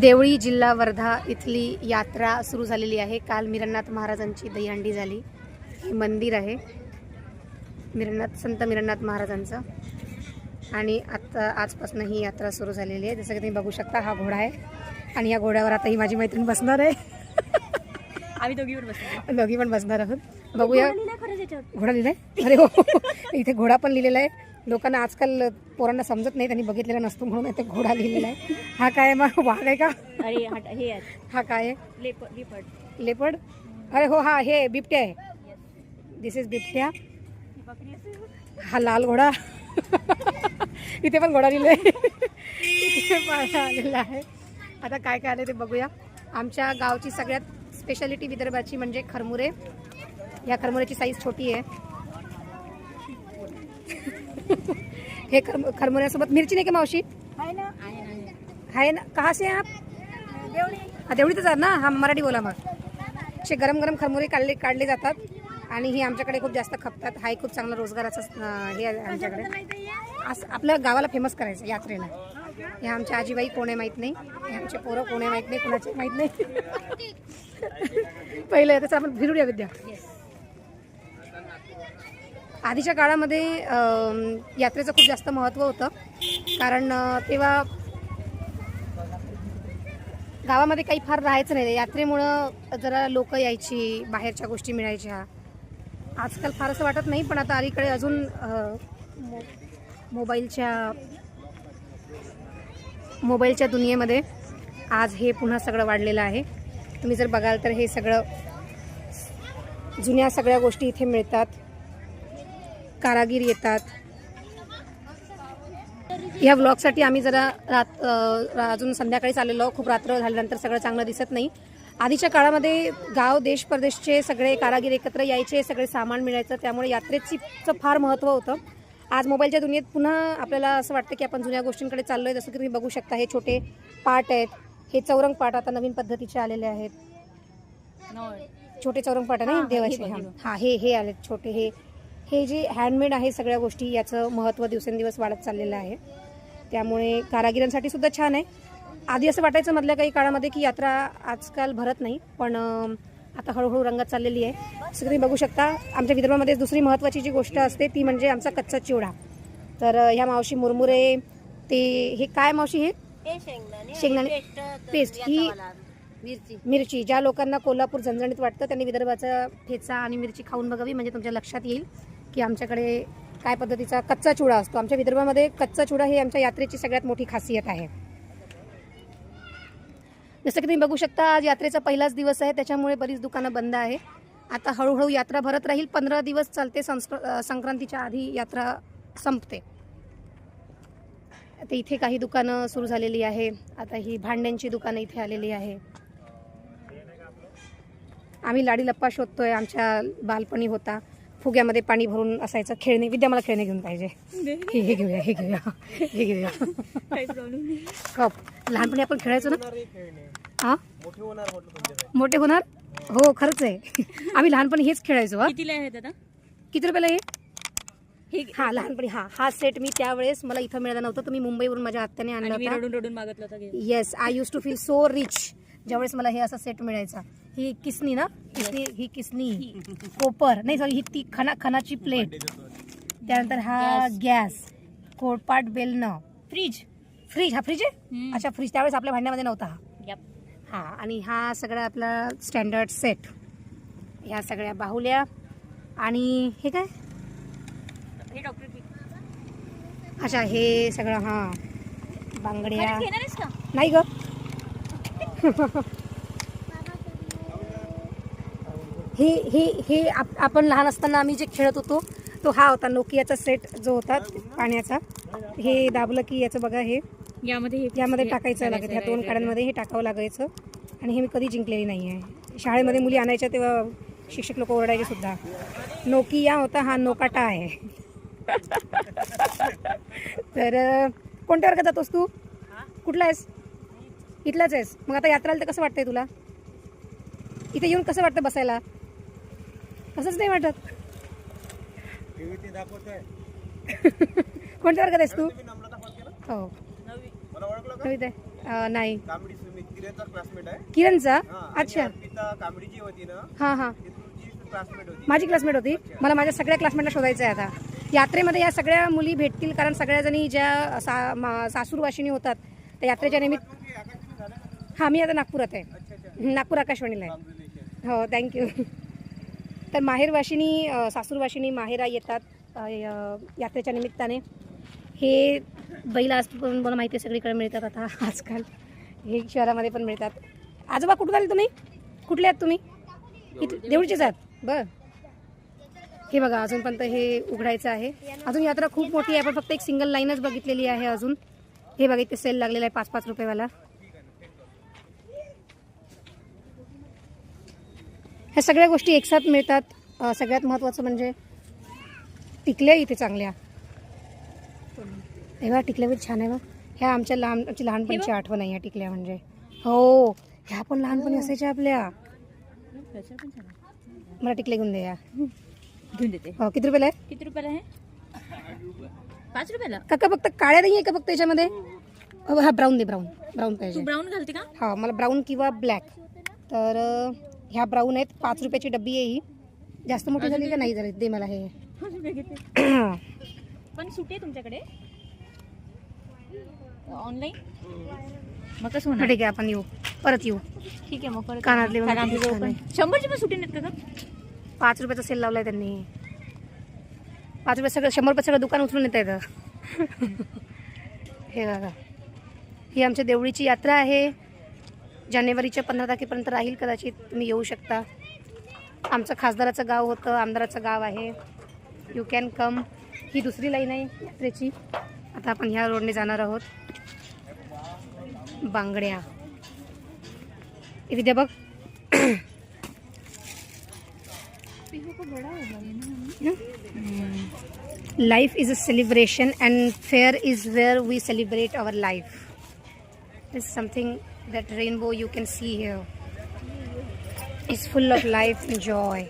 देवळी जिल्हा वर्धा इथली यात्रा सुरू झालेली आहे. काल मिरनाथ महाराजांची दहीहंडी झाली. हे मंदिर आहे. मिरनाथ संत मिरनाथ महाराजांचं. आणि आता आजपासून ही यात्रा सुरू झालेली आहे. जसं की तुम्ही बघू शकता हा घोडा आहे. आणि या घोड्यावर आता ही माझी मैत्रीण बसणार आहे. आम्ही दोघीवर बसलो दोघी पण बसणार आहोत. बघूया. घोडा लिहिलाय अरे हो. इथे घोडा पण लिहिलेला आहे. लोकांना आजकाल पोरांना समजत नाही त्यांनी बघितलेला नसतो म्हणून इथे घोडा लिहिलेला आहे. हा काय आहे मग वाघ आहे का? अरे हा- हे हा काय आहे? लेपर्ड अरे हो हा हे बिबट्या आहे. दिस इज बिबट्या. हा लाल घोडा. इथे पण घोडा लिहिलाय. इथे पण आलेला आहे. आता काय काय आलं ते बघूया. आमच्या गावची सगळ्यात स्पेशालिटी विदर्भाची म्हणजे खरमुरे. या खरमुऱ्याची साईज छोटी आहे. हे खरम खरमुऱ्यासोबत मिरची नाही का मावशी? आहे ना. कहा से आप? हा तेवढीच आहात ना? हा मराठी बोला मग. असे गरम गरम खरमुरे काढले काढले जातात आणि ही आमच्याकडे खूप जास्त खपतात. हा एक खूप चांगला रोजगाराचा हे आहे आमच्याकडे असं आपल्या गावाला फेमस करायचं यात्रेला. हे आमच्या आजीबाई कोण आहे माहीत नाही. हे आमचे पोरं कोण आहे माहीत नाही कोणाचे माहीत नाही. पहिलं तसं आपण फिरूया विद्या. आधीच्या काळामध्ये यात्रेचं खूप जास्त महत्त्व होतं. कारण तेव्हा गावामध्ये काही फार राहायचं नाही. यात्रेमुळं जरा लोक यायची बाहेरच्या गोष्टी मिळायच्या. आजकाल फार असं वाटत नाही पण आता अलीकडे अजून मो मोबाईलच्या मोबाईलच्या दुनियेमध्ये आज हे पुन्हा सगळं वाढलेलं आहे. तुम्ही जर बघाल तर हे सगळं जुन्या सगळ्या गोष्टी इथे मिळतात. कारागीर येतात. या व्लॉगसाठी आम्ही जरा रात अजून संध्याकाळीच आलेलो खूप रात्र झाल्यानंतर सगळं चांगलं दिसत नाही. आधीच्या काळामध्ये गाव देश परदेशचे सगळे कारागीर एकत्र यायचे सगळे सामान मिळायचं. त्यामुळे यात्रेची चं फार महत्त्व होतं. आज मोबाईलच्या दुनियेत पुन्हा आपल्याला असं वाटतं की आपण जुन्या गोष्टींकडे चाललो आहे जसं की तुम्ही बघू शकता हे छोटे पाट आहेत. हे चौरंग पाट आता नवीन पद्धतीचे आलेले आहेत. छोटे चौरंग पाट आहे ना? हा, देवाचे. हे हा. हे आलेत. छोटे हे हे जे हँडमेड आहे सगळ्या गोष्टी याचं महत्त्व दिवसेंदिवस वाढत चाललेलं आहे. त्यामुळे कारागिरांसाठी सुद्धा छान आहे. आधी असं वाटायचं मधल्या काही काळामध्ये की यात्रा आजकाल भरत नाही पण आता हळूहळू रंगात चाललेली आहे. असं तुम्ही बघू शकता आमच्या विदर्भामध्ये दुसरी महत्त्वाची जी गोष्ट असते ती म्हणजे आमचा कच्चा चिवडा. तर ह्या मावशी मुरमुरे ते हे काय मावशी हे? शेंगदाणे पेस्ट ही मिरची. मिरची. ज्या लोकांना कोल्हापूर झणझणीत वाटतं त्यांनी विदर्भाचा ठेचा आणि मिरची खाऊन बघावी म्हणजे तुमच्या लक्षात येईल. की आमच्याकडे काय पद्धतीचा कच्चा चुडा असतो. आमच्या विदर्भामध्ये कच्चा चुडा ही आमच्या यात्रेची सगळ्यात मोठी खासियत आहे. जसं की तुम्ही बघू शकता आज यात्रेचा पहिलाच दिवस आहे. त्याच्यामुळे बरीच दुकानं बंद आहे. आता हळूहळू यात्रा भरत राहील. पंधरा दिवस चालते संस्क संक्रांतीच्या आधी यात्रा संपते. आता इथे काही दुकानं सुरू झालेली आहे. आता ही भांड्यांची दुकानं इथे आलेली आहे. आम्ही लाडी लप्पा शोधतोय. आमच्या बालपणी होता. फुग्यामध्ये पाणी भरून असायचं. खेळणे विद्या मला खेळणे घेऊन पाहिजे. हे हे घेऊया हे घेऊया हे घेऊया. काही प्रॉब्लेम नाही. कप. लहानपणी आपण खेळायचो ना? हा मोठे होणार हो खरंच आहे. आम्ही लहानपणी हेच खेळायचो हा. कितीला आहेत आता किती रुपयाला हे? हे हा लहानपणी हा. हा सेट मी त्यावेळेस मला इथं मिळाला नव्हतं. तुम्ही मुंबईवरून माझ्या आत्याने आणला आणि मी होता. रडून रडून मागतलं होतं घे. Yes I use to feel so rich ज्यावेळेस मला हे असा सेट मिळायचा. ही किसनी ना? किसनी ही किसनी. कोपर. नाही सॉरी ही ती खना खनाची प्लेट. त्यानंतर हा गॅस. कोळपाट बेलणं. फ्रीज फ्रीज हा फ्रीज आहे. अच्छा फ्रीज त्यावेळेस आपल्या भांड्यामध्ये नव्हता हा. हा आणि हा सगळा आपला स्टँडर्ड सेट ह्या सगळ्या बाहुल्या. आणि हे काय? हे डॉक्टर अच्छा हे सगळं हा. बांगड्या. नाही ग. हे हे हे आप- आपण लहान असताना आम्ही जे खेळत होतो तो हा होता नोकियाचा सेट जो होता पाण्याचा. हे दाबलं की याचं बघा हे. यामध्ये यामध्ये टाकायचं लागत ह्या दोन काड्यांमध्ये हे टाकावं लागायचं. आणि हे मी कधी जिंकलेली नाही आहे शाळेमध्ये मुली आणायच्या तेव्हा शिक्षक लोक ओरडायचे सुद्धा. नोकिया होता हा नोकाटा आहे. तर कोणत्या वर्गात जातोस तू? कुठला आहेस? इथलाच आहेस. मग आता यात्रा आली तर कसं वाटतंय तुला? इथे येऊन कसं वाटतं बसायला? कसंच नाही वाटत. कोणत्या वर्गात आहेस तू? हो. आहे. नाही. किरणचा क्लासमेट आहे. किरणचा? हा, आणि अच्छा. अर्पिता कांबडी जी होती ना हा हा. ती तुझी क्लासमेट होती. माझी क्लासमेट होती. मला माझ्या सगळ्या क्लासमेटला शोधायचं आहे आता. यात्रेमध्ये या सगळ्या मुली भेटतील कारण सगळ्या जणी ज्या सा मा- सासूरवाशिनी होतात त्या यात्रेच्या निमित्त हां मी आता नागपुरात आहे. नागपूर आकाशवाणीला आहे. हो थँक्यू तर माहेरवाशिनी सासूरवाशिनी माहेरा येतात यात्रेच्या निमित्ताने. हे बैल आज पण मला माहिती आहे सगळीकडे मिळतात आता आजकाल. हे शहरामध्ये पण मिळतात. आजोबा कुठून आले तुम्ही? कुठले आहात तुम्ही? इथे देवळीचेच आहात? बर. हे बघा अजूनपर्यंत हे उघडायचं आहे. अजून यात्रा खूप मोठी आहे पण फक्त एक सिंगल लाईनच बघितलेली आहे अजून. हे बघा इथे सेल लागलेला आहे पाच पाच रुपयेवाला. ह्या सगळ्या गोष्टी एकसाथ मिळतात. सगळ्यात महत्त्वाचं म्हणजे टिकल्या इथे चांगल्या. हे बघा टिकल्या पण छान आहे बघ. ह्या आमच्या लहान आमची लहानपणीची आठवण आहे ह्या टिकल्या म्हणजे. हो ह्या पण लहानपणी असायच्या आपल्या. मला टिकले घेऊन द्या घेऊन देते. हो किती रुपयाला आहे? किती रुपयाला आहे? पाच रुपयाला? काका फक्त काळ्या नाही आहे का फक्त याच्यामध्ये? हा ब्राऊन दे ब्राऊन. ब्राऊन पाहिजे. ब्राऊन घालते का? हा मला ब्राऊन किंवा ब्लॅक. तर ह्या ब्राऊन आहेत. पाच रुपयाची डब्बी आहे ही. जास्त मोठी झाली का नाही झाली? दे मला हे. पण सुटे आहे तुमच्याकडे? ऑनलाईन मग कसं होणार? ठीक आहे आपण येऊ. परत येऊ. ठीक आहे मग परत कानातले वगैरे कानातले जवळ पण. छान शंभरची पण सुटे नाहीत का गं? पाच रुपयाचा सेल लावलाय त्यांनी. पाच रुपये सगळं शंभर रुपये सगळं दुकान उचलून येत येतं. हे बघा. ही आमच्या देवळीची यात्रा आहे. जानेवारीच्या पंधरा तारखेपर्यंत राहील कदाचित. तुम्ही येऊ शकता. आमचं खासदाराचं गाव होतं आमदाराचं गाव आहे. यू कॅन कम ही दुसरी लाईन आहे यात्रेची. आता आपण ह्या रोडने जाणार आहोत. बांगड्या. इथे विद्या बघ. Life is a celebration and fair is where we celebrate our life is something that rainbow you can see here is full of life and joy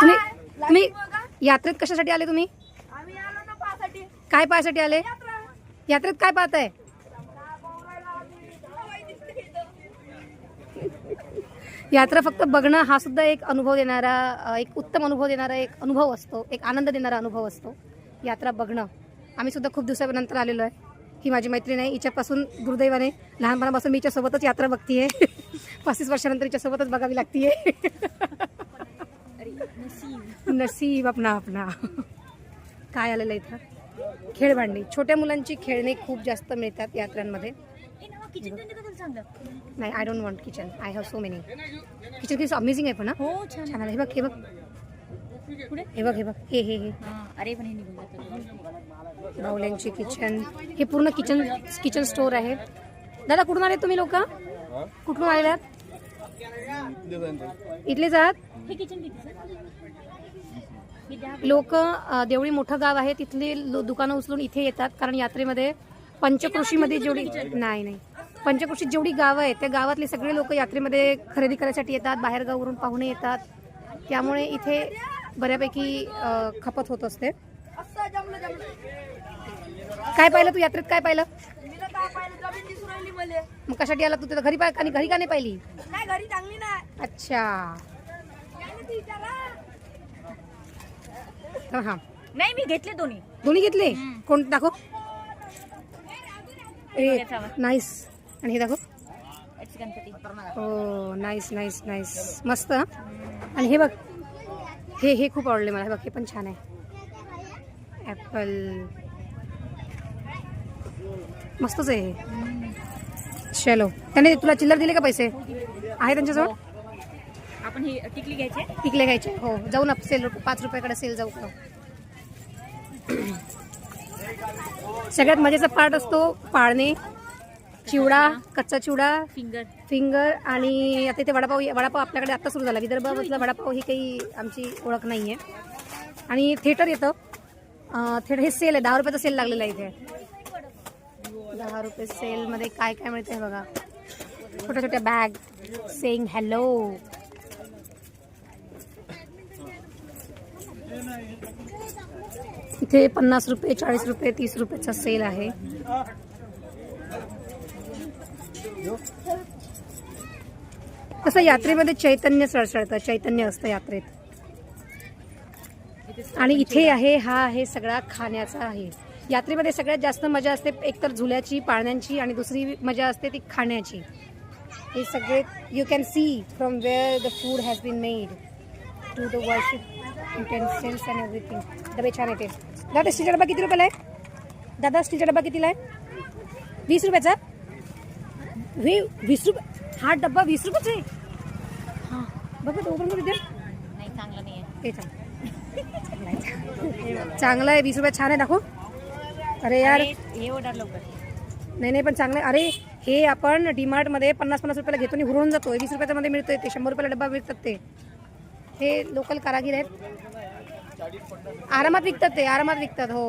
तुम्ही तुम्ही यात्रेत कशासाठी आले तुम्ही काय पाहायसाठी आले यात्रेत काय पाहताय यात्रा फक्त बघणं हा सुद्धा एक अनुभव देणारा एक उत्तम अनुभव देणारा एक अनुभव असतो एक आनंद देणारा अनुभव असतो यात्रा बघणं. आम्ही सुद्धा खूप दिवसानंतर आलेलो आहे. ही माझी मैत्रीण आहे हिच्यापासून दुर्दैवाने लहानपणापासून मी हिच्यासोबतच यात्रा बघतीये. पस्तीस वर्षानंतर हिच्यासोबतच बघावी लागतीये. नसीब आपणा आपणा काय आलेलं इथं? खेळभांडी छोट्या मुलांची खेळणे खूप जास्त मिळतात यात्रांमध्ये. नाही I don't want kitchen I have so many kitchen किती अमेझिंग आहे पण हा. हो छान. छान आलं हे बघ हे बघ. पुढे हे बघ हे बघ. हे हे हे. हा अरे पण हे निघून जातं. किचन हे पूर्ण किचन किचन स्टोर आहे. दादा कुठून आले तुम्ही लोक? कुठून आलेले आहात इथलेच आहात हे किचन किती लोक देवळी मोठं गाव आहे. तिथले लो- दुकानं उचलून इथे येतात. कारण यात्रेमध्ये पंचकृषीमध्ये जेवढी नाही नाही. पंचकृषीत जेवढी गावं आहेत त्या गावातले सगळे लोक यात्रेमध्ये खरेदी करायसाठी येतात बाहेर गावावरून पाहुणे येतात. त्यामुळे इथे बऱ्यापैकी खपत होत असते. काय पाहिलं तू यात्रेत? काय पाहिलं? मग कशासाठी आला तू? तिथं घरी पाय आणि घरी का नाही पाहिली? घरी चांगली अच्छा. हा नाही मी घेतले दोन्ही. दोन्ही घेतले? कोण? दाखव. नाईस. आणि हे दाखव. हो नाईस नाईस नाईस मस्त हं? आणि हे बघ हे हे खूप आवडले मला. हे बघ हे पण छान आहे. ॲपल मस्तच आहे हे. चलो त्याने तुला चिल्लर दिले का पैसे? आहे त्यांच्याजवळ? आपण ही टिकली घ्यायची? टिकले घ्यायचे. हो जाऊ ना सेल पाच रुपयाकडे सेल जाऊ. का सगळ्यात मजेचा पार्ट असतो पाळणे. चिवडा कच्चा चिवडा फिंगर. फिंगर आणि आता इथे वडापाव वडापाव आपल्याकडे आता सुरू झाला. विदर्भामधला वडापाव ही काही आमची ओळख नाही आहे आणि थिएटर येतं. थिएटर हे सेल आहे. दहा रुपयाचा सेल लागलेला आहे इथे. दहा रुपये सेलमध्ये काय काय मिळतं बघा. छोट्या छोट्या बॅग सेईंग हॅलो इथे पन्नास रुपये चाळीस रुपये तीस रुपयाचा सेल आहे. तसं यात्रेमध्ये चैतन्य सळसळतं चैतन्य असतं यात्रेत. आणि इथे आहे हा आहे सगळा खाण्याचा आहे. यात्रेमध्ये सगळ्यात जास्त मजा असते एकतर झुल्याची पाळण्यांची आणि दुसरी मजा असते ती खाण्याची. हे सगळे you can see from where the food has been made to the worship utensils and everything डबे छान येते दादा स्टीलचा डबा किती रुपयाला आहे? दादा स्टीलचा डबा कितीला आहे? वीस रुपयाचा? वी वीस रुपये हा डब्बा वीस रुपयाचा आहे. हां. बघा तो ओपन करू दे. नाही चांगलं नाही आहे. हे चांगलं चांगलं आहे वीस रुपये छान आहे दाखव. अरे यार. हे ऑर्डर लवकर. नाही नाही पण चांगलं आहे. अरे हे आपण डीमार्टमध्ये पन्नास पन्नास रुपयाला घेतो आणि हुरवून जातो वीस रुपयाच्या मध्ये मिळतोय ते शंभर रुपयाला डब्बा विकतात ते. हे लोकल कारागीर आहेत. आरामात विकतात ते आरामात विकतात हो.